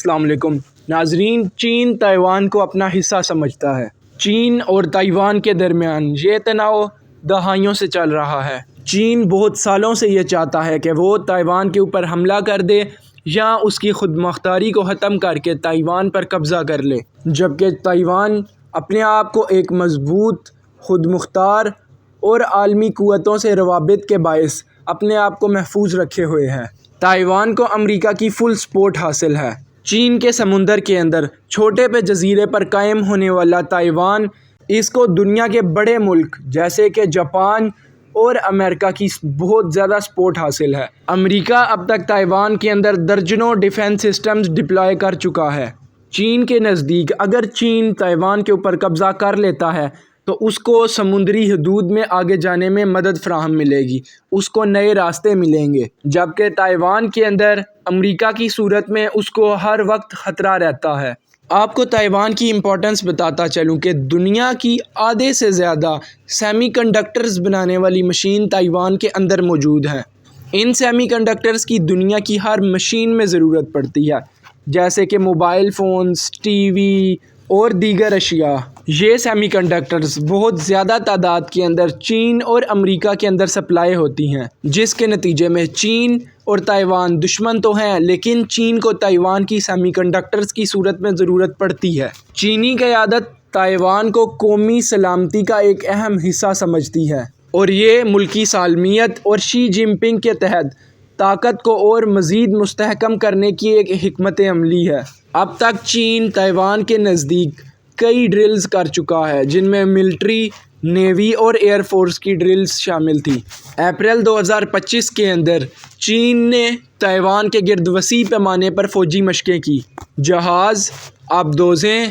السلام علیکم۔ ناظرین، چین تائیوان کو اپنا حصہ سمجھتا ہے۔ چین اور تائیوان کے درمیان یہ تناؤ دہائیوں سے چل رہا ہے۔ چین بہت سالوں سے یہ چاہتا ہے کہ وہ تائیوان کے اوپر حملہ کر دے یا اس کی خود مختاری کو ختم کر کے تائیوان پر قبضہ کر لے۔ جبکہ تائیوان اپنے آپ کو ایک مضبوط، خود مختار اور عالمی قوتوں سے روابط کے باعث اپنے آپ کو محفوظ رکھے ہوئے ہے تائیوان کو امریکہ کی فل سپورٹ حاصل ہے۔ چین کے سمندر کے اندر، چھوٹے پہ جزیرے پر قائم ہونے والا تائیوان اس کو دنیا کے بڑے ملک جیسے کہ جاپان اور امریکہ کی بہت زیادہ سپورٹ حاصل ہے۔ امریکہ اب تک تائیوان کے اندر درجنوں ڈیفنس سسٹمز ڈپلائی کر چکا ہے۔ چین کے نزدیک اگر چین تائیوان کے اوپر قبضہ کر لیتا ہے تو اس کو سمندری حدود میں آگے جانے میں مدد فراہم ملے گی۔ اس کو نئے راستے ملیں گے، جبکہ تائیوان کے اندر امریکہ کی صورت میں اس کو ہر وقت خطرہ رہتا ہے۔ آپ کو تائیوان کی امپورٹنس بتاتا چلوں کہ دنیا کی آدھے سے زیادہ سیمی کنڈکٹرز بنانے والی مشین تائیوان کے اندر موجود ہیں۔ ان سیمی کنڈکٹرز کی دنیا کی ہر مشین میں ضرورت پڑتی ہے، جیسے کہ موبائل فونز ٹی وی اور دیگر اشیاء۔ یہ سیمی کنڈکٹرز بہت زیادہ تعداد کے اندر چین اور امریکہ کے اندر سپلائی ہوتی ہیں، جس کے نتیجے میں چین اور تائیوان دشمن تو ہیں، لیکن چین کو تائیوان کی سیمی کنڈکٹرز کی صورت میں ضرورت پڑتی ہے۔ چینی قیادت تائیوان کو قومی سلامتی کا ایک اہم حصہ سمجھتی ہے، اور یہ ملکی سالمیت اور شی جن پنگ کے تحت طاقت کو اور مزید مستحکم کرنے کی ایک حکمت عملی ہے۔ اب تک چین، تائیوان کے نزدیک کئی ڈرلز کر چکا ہے، جن میں ملٹری، نیوی اور ایئر فورس کی ڈرلز شامل تھی اپریل دو ہزار پچیس کے اندر چین نے تائیوان کے گرد وسیع پیمانے پر فوجی مشقیں کی۔ جہاز، آبدوزیں،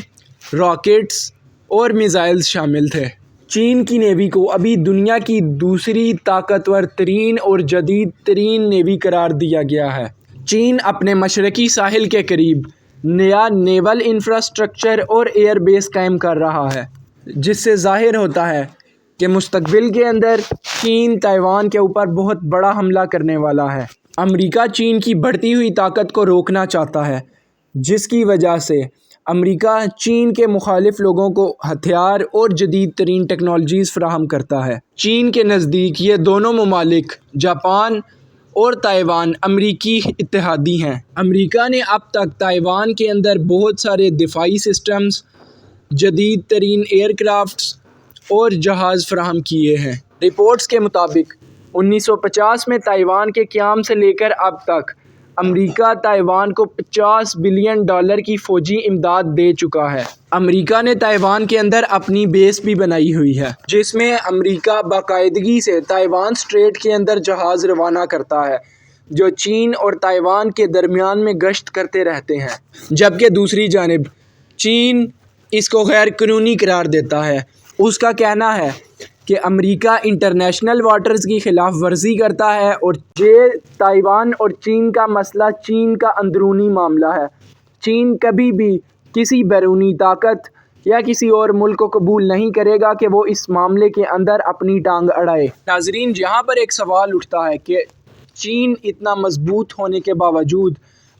راکٹس اور میزائلز شامل تھے۔ چین کی نیوی کو ابھی دنیا کی دوسری طاقتور ترین اور جدید ترین نیوی قرار دیا گیا ہے۔ چین اپنے مشرقی ساحل کے قریب نیا نیول انفراسٹرکچر اور ایئر بیس قائم کر رہا ہے، جس سے ظاہر ہوتا ہے کہ مستقبل کے اندر چین تائیوان کے اوپر بہت بڑا حملہ کرنے والا ہے۔ امریکہ چین کی بڑھتی ہوئی طاقت کو روکنا چاہتا ہے، جس کی وجہ سے امریکہ، چین کے مخالف لوگوں کو ہتھیار اور جدید ترین ٹیکنالوجیز فراہم کرتا ہے۔ چین کے نزدیک یہ دونوں ممالک، جاپان اور تائیوان امریکی اتحادی ہیں۔ امریکہ نے اب تک تائیوان کے اندر بہت سارے دفاعی سسٹمز، جدید ترین ایئر کرافٹس اور جہاز فراہم کیے ہیں۔ رپورٹس کے مطابق، انیس سو پچاس میں تائیوان کے قیام سے لے کر اب تک امریکہ تائیوان کو پچاس بلین ڈالر کی فوجی امداد دے چکا ہے۔ امریکہ نے تائیوان کے اندر اپنی بیس بھی بنائی ہوئی ہے، جس میں امریکہ باقاعدگی سے تائیوان اسٹریٹ کے اندر جہاز روانہ کرتا ہے، جو چین اور تائیوان کے درمیان میں گشت کرتے رہتے ہیں۔ جبکہ دوسری جانب، چین اس کو غیر قانونی قرار دیتا ہے۔ اس کا کہنا ہے کہ امریکہ انٹرنیشنل واٹرز کی خلاف ورزی کرتا ہے اور یہ تائیوان اور چین کا مسئلہ چین کا اندرونی معاملہ ہے۔ چین کبھی بھی کسی بیرونی طاقت یا کسی اور ملک کو قبول نہیں کرے گا کہ وہ اس معاملے کے اندر اپنی ٹانگ اڑائے۔ ناظرین، یہاں پر ایک سوال اٹھتا ہے کہ چین اتنا مضبوط ہونے کے باوجود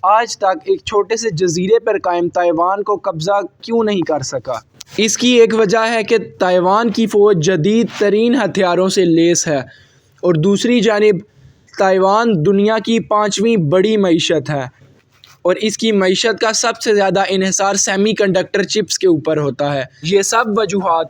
آج تک ایک چھوٹے سے جزیرے پر قائم تائیوان کو قبضہ کیوں نہیں کر سکا؟ اس کی ایک وجہ ہے کہ تائیوان کی فوج جدید ترین ہتھیاروں سے لیس ہے اور دوسری جانب تائیوان دنیا کی پانچویں بڑی معیشت ہے اور اس کی معیشت کا سب سے زیادہ انحصار سیمی کنڈکٹر چپس کے اوپر ہوتا ہے۔ یہ سب وجوہات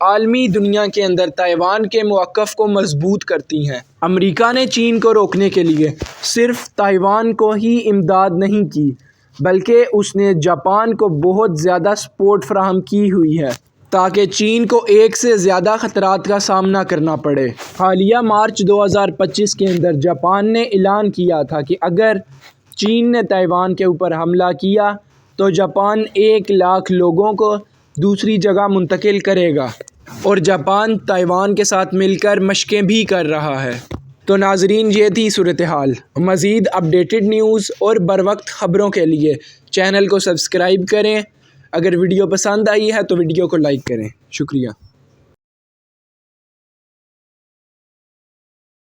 عالمی دنیا کے اندر تائیوان کے موقف کو مضبوط کرتی ہیں۔ امریکہ نے چین کو روکنے کے لیے صرف تائیوان کو ہی امداد نہیں کی بلکہ اس نے جاپان کو بہت زیادہ سپورٹ فراہم کی ہوئی ہے، تاکہ چین کو ایک سے زیادہ خطرات کا سامنا کرنا پڑے۔ حالیہ مارچ دو ہزار پچیس کے اندر جاپان نے اعلان کیا تھا کہ اگر چین نے تائیوان کے اوپر حملہ کیا تو جاپان ایک لاکھ لوگوں کو دوسری جگہ منتقل کرے گا اور جاپان تائیوان کے ساتھ مل کر مشقیں بھی کر رہا ہے۔ تو ناظرین، یہ تھی صورتحال۔ مزید اپڈیٹڈ نیوز اور بروقت خبروں کے لیے چینل کو سبسکرائب کریں۔ اگر ویڈیو پسند آئی ہے تو ویڈیو کو لائک کریں۔ شکریہ۔